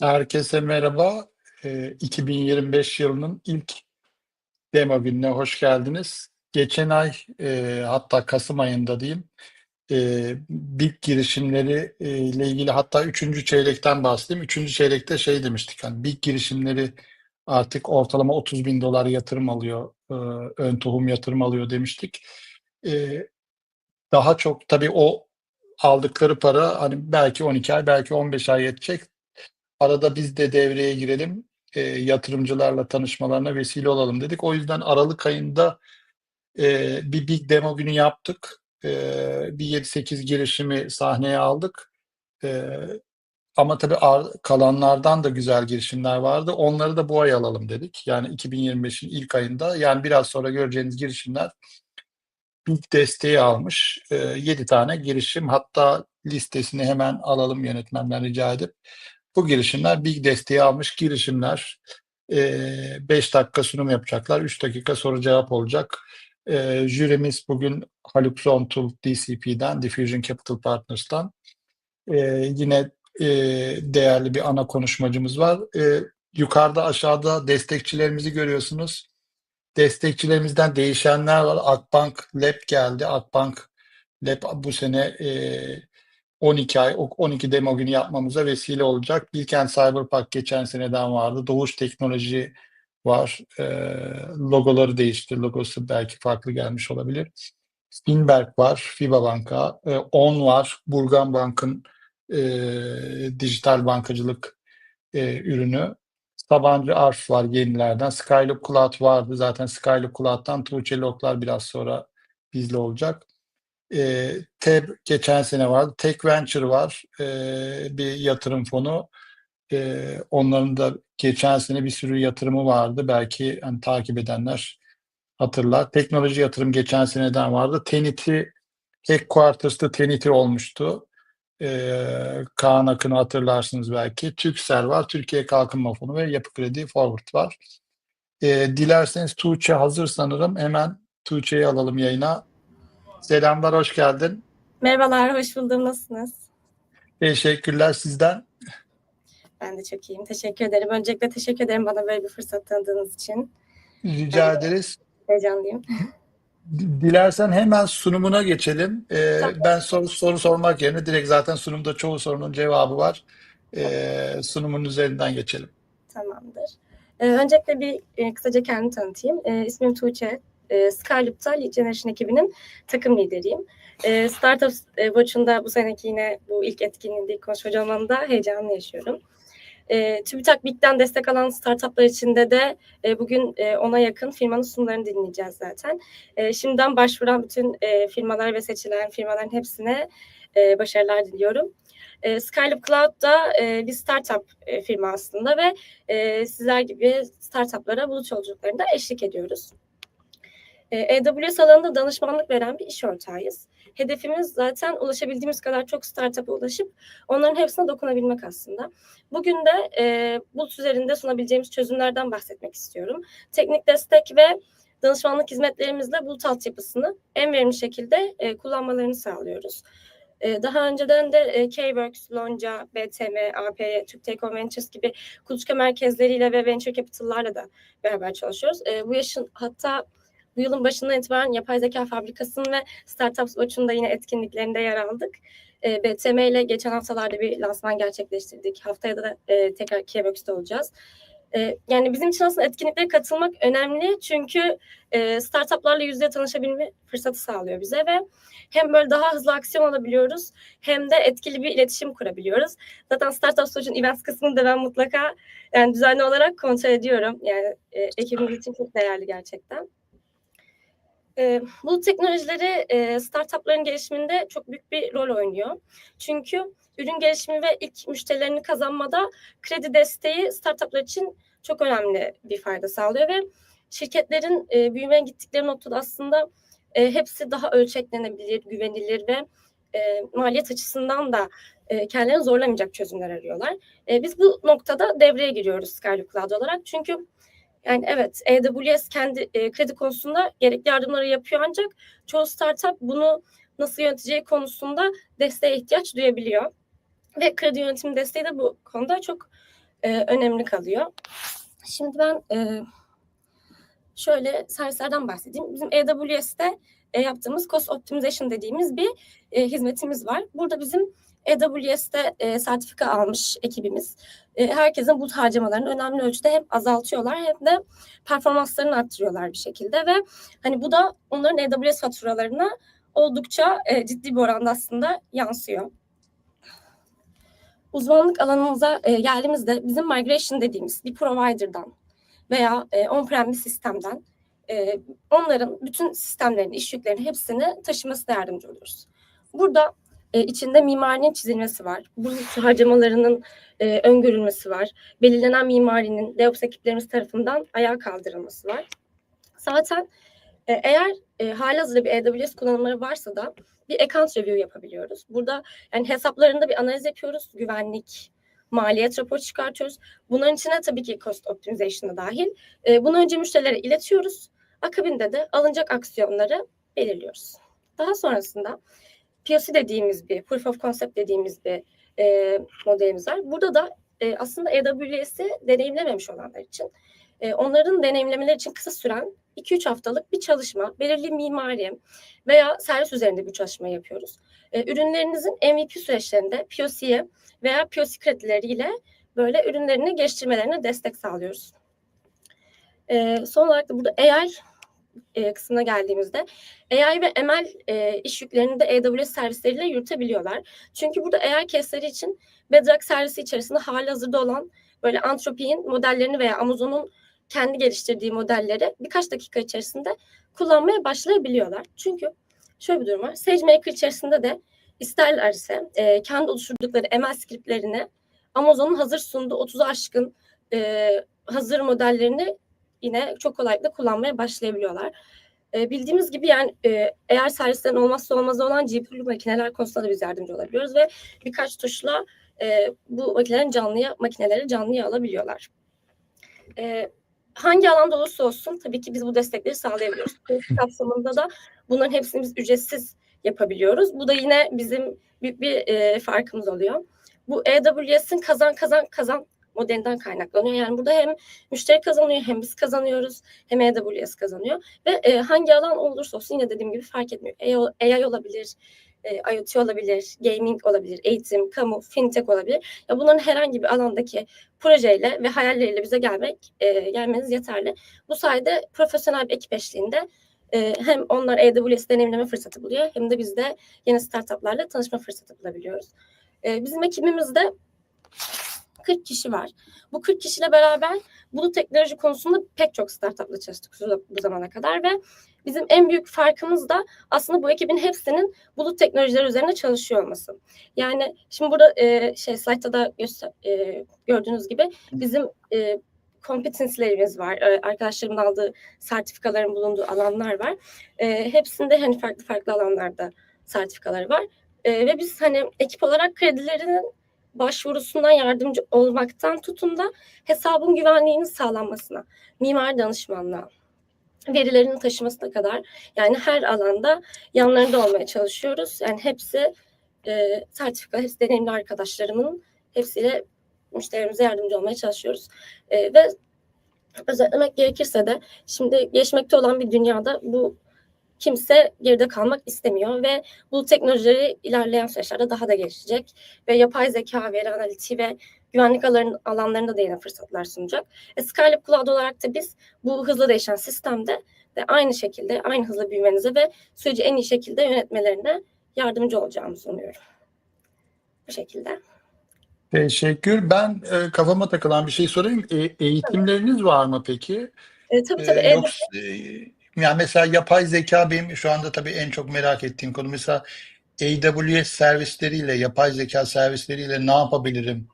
Herkese merhaba. Eee, 2025 yılının ilk demo gününe hoş geldiniz. Geçen ay, eee, hatta kasım ayında diyeyim, eee, BİG girişimleri, eee, ile ilgili hatta 3. çeyrekten bahsedeyim. 3. çeyrekte şey demiştik, hani, BİG girişimleri artık ortalama $30.000 yatırım alıyor, ııı, ön tohum yatırım alıyor demiştik. Eee, daha çok tabii o aldıkları para, hani, belki 12 ay, belki 15 ay yetecek. Arada biz de devreye girelim, eee, yatırımcılarla tanışmalarına vesile olalım dedik. O yüzden aralık ayında, eee, bir BİG demo günü yaptık. Eee, bir 7-8 girişimi sahneye aldık. Eee, ama tabii ar kalanlardan da güzel girişimler vardı. Onları da bu ay alalım dedik. Yani 2025'in ilk ayında, yani biraz sonra göreceğiniz girişimler BİG desteği almış, eee, 7 tane girişim. Hatta listesini hemen alalım yönetmenden rica edip. Bu girişimler BİG desteği almış girişimler. Eee, 5 dakika sunum yapacaklar, 3 dakika soru cevap olacak. Eee, jürimiz bugün Haluk Zontul DCP'den, Diffusion Capital Partners'tan. Eee, yine, eee, değerli bir ana konuşmacımız var. Eee, yukarıda, aşağıda destekçilerimizi görüyorsunuz. Destekçilerimizden değişenler var. Akbank Lab geldi. Akbank Lab bu sene, eee, 12 ay, o 12 demo günü yapmamıza vesile olacak. Bilkent Cyberpark geçen seneden vardı. Doğuş Teknoloji var. Eee, logoları değişti. Logosu belki farklı gelmiş olabilir. Finberg var, FIBA Banka. Eee, On var, Burgan Bank'ın, eee, dijital bankacılık, eee, ürünü. Sabancı Arf var yenilerden. Skylook Cloud vardı. Zaten Skylook Cloud'dan Tuğçe Loklar biraz sonra bizle olacak. Eee, TEB geçen sene vardı. Tek Venture var, eee, bir yatırım fonu. Eee, onların da geçen sene bir sürü yatırımı vardı. Belki, hani, takip edenler hatırlar. Teknoloji yatırım geçen seneden vardı. Tenity, Headquarters'ta Tenity olmuştu. Eee, Kaan Akın'ı hatırlarsınız belki. Turkcell var, Türkiye Kalkınma Fonu ve Yapı Kredi Forward var. Eee, dilerseniz Tuğçe hazır sanırım. Hemen Tuğçe'yi alalım yayına. Selamlar, hoş geldin. Merhabalar, hoş buldum. Nasılsınız? Teşekkürler, sizden? Ben de çok iyiyim. Teşekkür ederim. Öncelikle teşekkür ederim bana böyle bir fırsat tanıdığınız için. Rica Eee, ederiz. heyecanlıyım. Di dilersen hemen sunumuna geçelim. Tabii. ben soru soru sormak yerine direkt zaten sunumda çoğu sorunun cevabı var. Eee, sunumun üzerinden geçelim. Tamamdır. Eee, öncelikle bir, eee, kısaca kendimi tanıtayım. Eee, ismim Tuğçe. Eee, Skyloop'ta Lead Generation ekibinin takım lideriyim. Eee, Startups, eee, Watch'un bu seneki yine bu ilk etkinliğinde ilk konuşmacı olmamda heyecanlı yaşıyorum. Eee, TÜBİTAK BİG'den destek alan startuplar içinde de, eee, bugün, eee, 10'a yakın firmanın sunumlarını dinleyeceğiz zaten. Eee, şimdiden başvuran bütün, eee, firmalar ve seçilen firmaların hepsine, eee, başarılar diliyorum. Eee, Skyloop Cloud da, eee, bir startup, eee, firma aslında ve, eee, sizler gibi startup'lara bulut yolculuklarında eşlik ediyoruz. Eee, AWS alanında danışmanlık veren bir iş ortağıyız. Hedefimiz zaten ulaşabildiğimiz kadar çok startup'a ulaşıp onların hepsine dokunabilmek aslında. Bugün de, eee, bulut üzerinde sunabileceğimiz çözümlerden bahsetmek istiyorum. Teknik destek ve danışmanlık hizmetlerimizle bulut altyapısını en verimli şekilde, eee, kullanmalarını sağlıyoruz. Eee, daha önceden de, eee, K-Works, Lonca, BTM, AP, Türk Telekom Ventures gibi kuluçka merkezleriyle ve venture capital'larla da beraber çalışıyoruz. Eee, bu yaşın hatta bu yılın başından itibaren yapay zekâ fabrikasının ve Startups Watch'un da yine etkinliklerinde yer aldık. Eee, BTM ile geçen haftalarda bir lansman gerçekleştirdik. Haftaya da, eee, tekrar K-Works'te olacağız. Eee, yani bizim için aslında etkinliklere katılmak önemli çünkü, eee, startup'larla yüz yüze tanışabilme fırsatı sağlıyor bize ve hem böyle daha hızlı aksiyon alabiliyoruz hem de etkili bir iletişim kurabiliyoruz. Zaten Startups Watch'un events kısmını da ben mutlaka, yani, düzenli olarak kontrol ediyorum. Yani, eee, ekibimiz için çok değerli gerçekten. Eee, bulut teknolojileri, eee, startup'ların gelişiminde çok büyük bir rol oynuyor. Çünkü ürün gelişimi ve ilk müşterilerini kazanmada kredi desteği startup'lar için çok önemli bir fayda sağlıyor ve şirketlerin, eee, büyümeye gittikleri noktada aslında, eee, hepsi daha ölçeklenebilir, güvenilir ve, eee, maliyet açısından da, eee, kendilerini zorlamayacak çözümler arıyorlar. Eee, biz bu noktada devreye giriyoruz Skyloop Cloud olarak. Çünkü, yani, evet, AWS kendi, eee, kredi konusunda gerekli yardımları yapıyor ancak çoğu startup bunu nasıl yöneteceği konusunda desteğe ihtiyaç duyabiliyor ve kredi yönetimi desteği de bu konuda çok e, önemli kalıyor. Şimdi ben e, şöyle servislerden bahsedeyim. Bizim AWS'te e, yaptığımız Cost Optimization dediğimiz bir e, hizmetimiz var. Burada bizim AWS'te e, sertifika almış ekibimiz e, herkesin bu harcamalarını önemli ölçüde hem azaltıyorlar hem de performanslarını arttırıyorlar bir şekilde ve hani bu da onların AWS faturalarına oldukça e, ciddi bir oranda aslında yansıyor. Uzmanlık alanımıza e, geldiğimizde bizim migration dediğimiz bir provider'dan veya e, on-prem bir sistemden e, onların bütün sistemlerini, iş yüklerini hepsini taşımasına yardımcı oluyoruz. Burada e, içinde mimarinin çizilmesi var. Bu harcamalarının e, öngörülmesi var. Belirlenen mimarinin DevOps ekiplerimiz tarafından ayağa kaldırılması var. Zaten e, eğer e, halihazırda bir AWS kullanımları varsa da bir account review yapabiliyoruz. Burada yani hesaplarında bir analiz yapıyoruz. Güvenlik, maliyet raporu çıkartıyoruz. Bunların içine tabii ki cost optimization da dahil. E, bunu önce müşterilere iletiyoruz. Akabinde de alınacak aksiyonları belirliyoruz. Daha sonrasında POC dediğimiz bir, Proof of Concept dediğimiz bir e, modelimiz var. Burada da e, aslında AWS'i deneyimlememiş olanlar için, e, onların deneyimlemeleri için kısa süren 2-3 haftalık bir çalışma, belirli mimari veya servis üzerinde bir çalışma yapıyoruz. E, ürünlerinizin MVP süreçlerinde POC'ye veya POC kredileriyle böyle ürünlerini geliştirmelerine destek sağlıyoruz. E, son olarak da burada AI e, kısmına geldiğimizde AI ve ML e, iş yüklerini de AWS servisleriyle yürütebiliyorlar. Çünkü burada AI case'leri için Bedrock servisi içerisinde hali hazırda olan böyle Anthropic'in modellerini veya Amazon'un kendi geliştirdiği modelleri birkaç dakika içerisinde kullanmaya başlayabiliyorlar. Çünkü şöyle bir durum var. SageMaker içerisinde de isterlerse e, kendi oluşturdukları ML scriptlerini Amazon'un hazır sunduğu 30'u aşkın e, hazır modellerini yine çok kolaylıkla kullanmaya başlayabiliyorlar. E, bildiğimiz gibi yani e, eğer servislerin olmazsa olmazı olan GPU'lu makineler konusunda da biz yardımcı olabiliyoruz ve birkaç tuşla e, bu makinelerin canlıya makineleri canlıya alabiliyorlar. E, hangi alanda olursa olsun tabii ki biz bu destekleri sağlayabiliyoruz. Bu kapsamında da bunların hepsini biz ücretsiz yapabiliyoruz. Bu da yine bizim büyük bir e, farkımız oluyor. Bu AWS'in kazan kazan kazan modelinden kaynaklanıyor. Yani burada hem müşteri kazanıyor hem biz kazanıyoruz hem AWS kazanıyor ve e, hangi alan olursa olsun yine dediğim gibi fark etmiyor. AI, olabilir, e, IoT olabilir, gaming olabilir, eğitim, kamu, fintech olabilir. Ya bunların herhangi bir alandaki projeyle ve hayalleriyle bize gelmek e, gelmeniz yeterli. Bu sayede profesyonel bir ekip eşliğinde e, hem onlar AWS deneyimleme fırsatı buluyor hem de biz de yeni startuplarla tanışma fırsatı bulabiliyoruz. E, bizim ekibimizde 40 kişi var. Bu 40 kişiyle beraber bulut teknoloji konusunda pek çok startupla çalıştık bu zamana kadar ve bizim en büyük farkımız da aslında bu ekibin hepsinin bulut teknolojileri üzerine çalışıyor olması. Yani şimdi burada e, şey slaytta da göster, e, gördüğünüz gibi bizim e, competence'lerimiz var. E, arkadaşlarımın aldığı sertifikaların bulunduğu alanlar var. E, hepsinde hani farklı farklı alanlarda sertifikaları var. E, ve biz hani ekip olarak kredilerinin başvurusundan yardımcı olmaktan tutun da hesabın güvenliğinin sağlanmasına, mimar danışmanlığa, verilerin taşımasına kadar yani her alanda yanlarında olmaya çalışıyoruz. Yani hepsi e, sertifika, hepsi deneyimli arkadaşlarımın hepsiyle müşterimize yardımcı olmaya çalışıyoruz. E, ve özetlemek gerekirse de şimdi gelişmekte olan bir dünyada bu kimse geride kalmak istemiyor ve bu teknolojileri ilerleyen süreçlerde daha da gelişecek ve yapay zeka, veri analitiği ve güvenlik alanlarında da yine fırsatlar sunacak. E, Skylab Cloud olarak da biz bu hızlı değişen sistemde de aynı şekilde, aynı hızla büyümenize ve süreci en iyi şekilde yönetmelerine yardımcı olacağımızı umuyorum. Bu şekilde. Teşekkür. Ben e, kafama takılan bir şey sorayım. E, eğitimleriniz var mı peki? E, tabii tabii. E, yoksa, e, yani mesela yapay zeka benim şu anda tabii en çok merak ettiğim konu. Mesela AWS servisleriyle, yapay zeka servisleriyle ne yapabilirim?